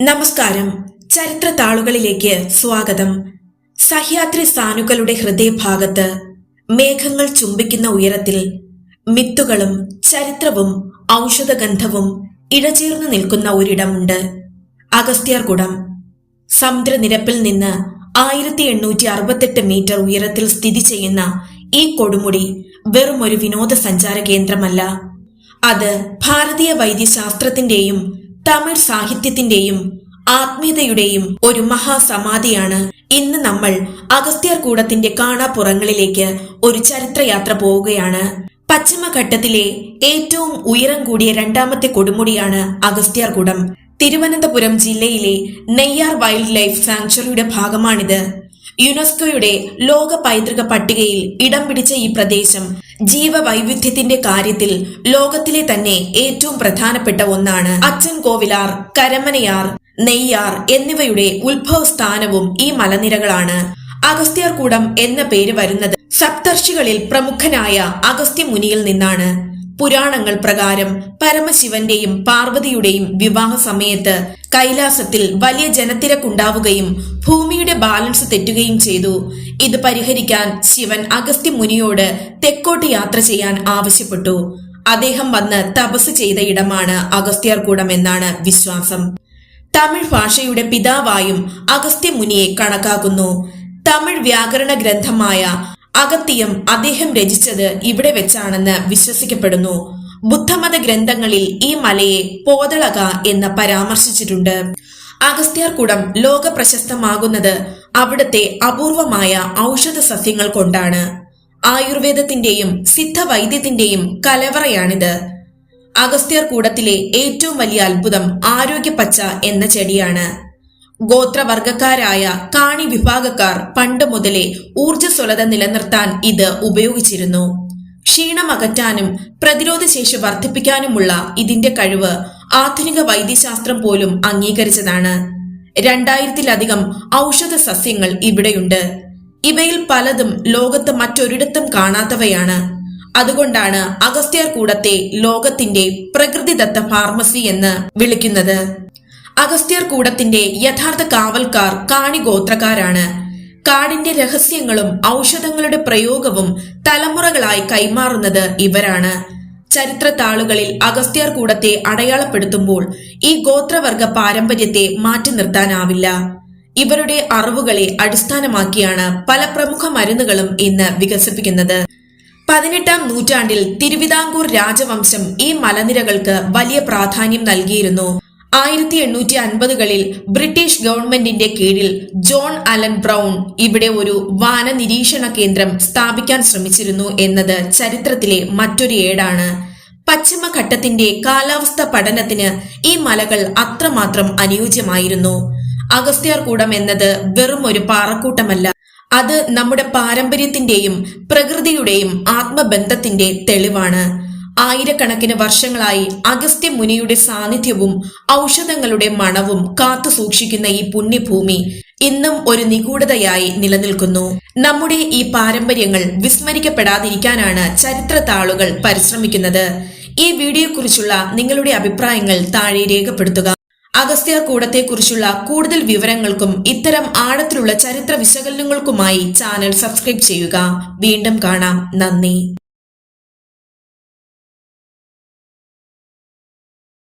നമസ്കാരം. ചരിത്ര താളുകളിലേക്ക് സ്വാഗതം. സഹ്യാദ്രി സാനുകളുടെ ഹൃദയഭാഗത്ത് മേഘങ്ങൾ ചുംബിക്കുന്ന ഉയരത്തിൽ മിത്തുകളും ചരിത്രവും ഔഷധഗന്ധവും ഇടചേർന്നു നിൽക്കുന്ന ഒരിടമുണ്ട്. അഗസ്ത്യാർകുടം സമുദ്രനിരപ്പിൽ നിന്ന് ആയിരത്തി എണ്ണൂറ്റി അറുപത്തെട്ട് മീറ്റർ ഉയരത്തിൽ സ്ഥിതി ചെയ്യുന്ന ഈ കൊടുമുടി വെറും ഒരു വിനോദസഞ്ചാര കേന്ദ്രമല്ല അത് ഭാരതീയ വൈദ്യശാസ്ത്രത്തിന്റെയും തമിഴ് സാഹിത്യത്തിന്റെയും ആത്മീയതയുടെയും ഒരു മഹാസമാധിയാണ് ഇന്ന് നമ്മൾ അഗസ്ത്യർ കൂടത്തിന്റെ കാണാപ്പുറങ്ങളിലേക്ക് ഒരു ചരിത്രയാത്ര പോവുകയാണ്. പശ്ചിമഘട്ടത്തിലെ ഏറ്റവും ഉയരം കൂടിയ രണ്ടാമത്തെ കൊടുമുടിയാണ് അഗസ്ത്യാർകൂടം തിരുവനന്തപുരം ജില്ലയിലെ നെയ്യാർ വൈൽഡ് ലൈഫ് സാങ്ച്വറിയുടെ ഭാഗമാണിത്. യുനെസ്കോയുടെ ലോക പൈതൃക പട്ടികയിൽ ഇടം പിടിച്ച ഈ പ്രദേശം ജീവവൈവിധ്യത്തിന്റെ കാര്യത്തിൽ ലോകത്തിലെ തന്നെ ഏറ്റവും പ്രധാനപ്പെട്ട ഒന്നാണ്. അച്ഛൻ കോവിലാർ കരമനയാർ നെയ്യാർ എന്നിവയുടെ ഉത്ഭവസ്ഥാനവും ഈ മലനിരകളാണ്. അഗസ്ത്യാർകൂടം എന്ന പേര് വരുന്നത് സപ്തർഷികളിൽ പ്രമുഖനായ അഗസ്ത്യ മുനിയിൽ നിന്നാണ്. പുരാണങ്ങൾ പ്രകാരം പരമശിവന്റെയും പാർവതിയുടെയും വിവാഹ സമയത്ത് കൈലാസത്തിൽ വലിയ ജനത്തിരക്കുണ്ടാവുകയും ഭൂമിയുടെ ബാലൻസ് തെറ്റുകയും ചെയ്തു. ഇത് പരിഹരിക്കാൻ ശിവൻ അഗസ്ത്യ മുനിയോട് തെക്കോട്ട് യാത്ര ചെയ്യാൻ ആവശ്യപ്പെട്ടു. അദ്ദേഹം വന്ന് തപസ് ചെയ്ത ഇടമാണ് അഗസ്ത്യാർകൂടം എന്നാണ് വിശ്വാസം. തമിഴ് ഭാഷയുടെ പിതാവായും അഗസ്ത്യ മുനിയെ കണക്കാക്കുന്നു. തമിഴ് വ്യാകരണ ഗ്രന്ഥമായ അഗത്തിയം അദ്ദേഹം രചിച്ചത് ഇവിടെ വെച്ചാണെന്ന് വിശ്വസിക്കപ്പെടുന്നു. ബുദ്ധമത ഗ്രന്ഥങ്ങളിൽ ഈ മലയെ പോതളക എന്ന് പരാമർശിച്ചിട്ടുണ്ട്. അഗസ്ത്യാർകുടം ലോക പ്രശസ്തമാകുന്നത് അവിടുത്തെ അപൂർവമായ ഔഷധ സസ്യങ്ങൾ കൊണ്ടാണ്. ആയുർവേദത്തിന്റെയും സിദ്ധവൈദ്യത്തിന്റെയും കലവറയാണിത്. അഗസ്ത്യാർകൂടത്തിലെ ഏറ്റവും വലിയ അത്ഭുതം ആരോഗ്യപ്പച്ച എന്ന ചെടിയാണ്. ഗോത്രവർഗക്കാരായ കാണി വിഭാഗക്കാർ പണ്ട് മുതലേ ഊർജസ്വലത നിലനിർത്താൻ ഇത് ഉപയോഗിച്ചിരുന്നു. ക്ഷീണമകറ്റാനും പ്രതിരോധ പ്രതിരോധശേഷി വർദ്ധിപ്പിക്കാനുമുള്ള ഇതിന്റെ കഴിവ് ആധുനിക വൈദ്യശാസ്ത്രം പോലും അംഗീകരിച്ചതാണ്. രണ്ടായിരത്തിലധികം ഔഷധ സസ്യങ്ങൾ ഇവിടെയുണ്ട്. ഇവയിൽ പലതും ലോകത്ത് മറ്റൊരിടത്തും കാണാത്തവയാണ്. അതുകൊണ്ടാണ് അഗസ്ത്യർ കൂടത്തെ ലോകത്തിന്റെ പ്രകൃതിദത്ത ഫാർമസി എന്ന് വിളിക്കുന്നത്. അഗസ്ത്യർ കൂടത്തിന്റെ യഥാർത്ഥ കാവൽക്കാർ കാണി ഗോത്രക്കാരാണ് കാടിന്റെ രഹസ്യങ്ങളും ഔഷധങ്ങളുടെ പ്രയോഗവും തലമുറകളായി കൈമാറുന്നത് ഇവരാണ്. ചരിത്ര താളുകളിൽ അഗസ്ത്യർ കൂടത്തെ അടയാളപ്പെടുത്തുമ്പോൾ ഈ ഗോത്രവർഗ പാരമ്പര്യത്തെ മാറ്റി നിർത്താനാവില്ല. ഇവരുടെ അറിവുകളെ അടിസ്ഥാനമാക്കിയാണ് പല പ്രമുഖ മരുന്നുകളും ഇന്ന് വികസിപ്പിക്കുന്നത്. പതിനെട്ടാം നൂറ്റാണ്ടിൽ തിരുവിതാംകൂർ രാജവംശം ഈ മലനിരകൾക്ക് വലിയ പ്രാധാന്യം നൽകിയിരുന്നു. ആയിരത്തി എണ്ണൂറ്റി അൻപതുകളിൽ ബ്രിട്ടീഷ് ഗവൺമെന്റിന്റെ കീഴിൽ ജോൺ അലൻ ബ്രൗൺ ഇവിടെ ഒരു വാന നിരീക്ഷണ കേന്ദ്രം സ്ഥാപിക്കാൻ ശ്രമിച്ചിരുന്നു എന്നത് ചരിത്രത്തിലെ മറ്റൊരു ഏടാണ്. പശ്ചിമഘട്ടത്തിന്റെ കാലാവസ്ഥ പഠനത്തിന് ഈ മലകൾ അത്രമാത്രം അനുയോജ്യമായിരുന്നു. അഗസ്ത്യാർകൂടം എന്നത് വെറും ഒരു പാറക്കൂട്ടമല്ല. അത് നമ്മുടെ പാരമ്പര്യത്തിന്റെയും പ്രകൃതിയുടെയും ആത്മബന്ധത്തിന്റെ തെളിവാണ്. ആയിരക്കണക്കിന് വർഷങ്ങളായി അഗസ്ത്യ മുനിയുടെ സാന്നിധ്യവും ഔഷധങ്ങളുടെ മണവും കാത്തു സൂക്ഷിക്കുന്ന ഈ പുണ്യഭൂമി ഇന്നും ഒരു നിഗൂഢതയായി നിലനിൽക്കുന്നു. നമ്മുടെ ഈ പാരമ്പര്യങ്ങൾ വിസ്മരിക്കപ്പെടാതിരിക്കാനാണ് ചരിത്ര താളുകൾ പരിശ്രമിക്കുന്നത്. ഈ വീഡിയോയെക്കുറിച്ചുള്ള നിങ്ങളുടെ അഭിപ്രായങ്ങൾ താഴെ രേഖപ്പെടുത്തുക. അഗസ്ത്യാർ കൂടത്തെക്കുറിച്ചുള്ള കൂടുതൽ വിവരങ്ങൾക്കും ഇത്തരം ആഴത്തിലുള്ള ചരിത്ര വിശകലനങ്ങൾക്കുമായി ചാനൽ സബ്സ്ക്രൈബ് ചെയ്യുക. വീണ്ടും കാണാം. നന്ദി.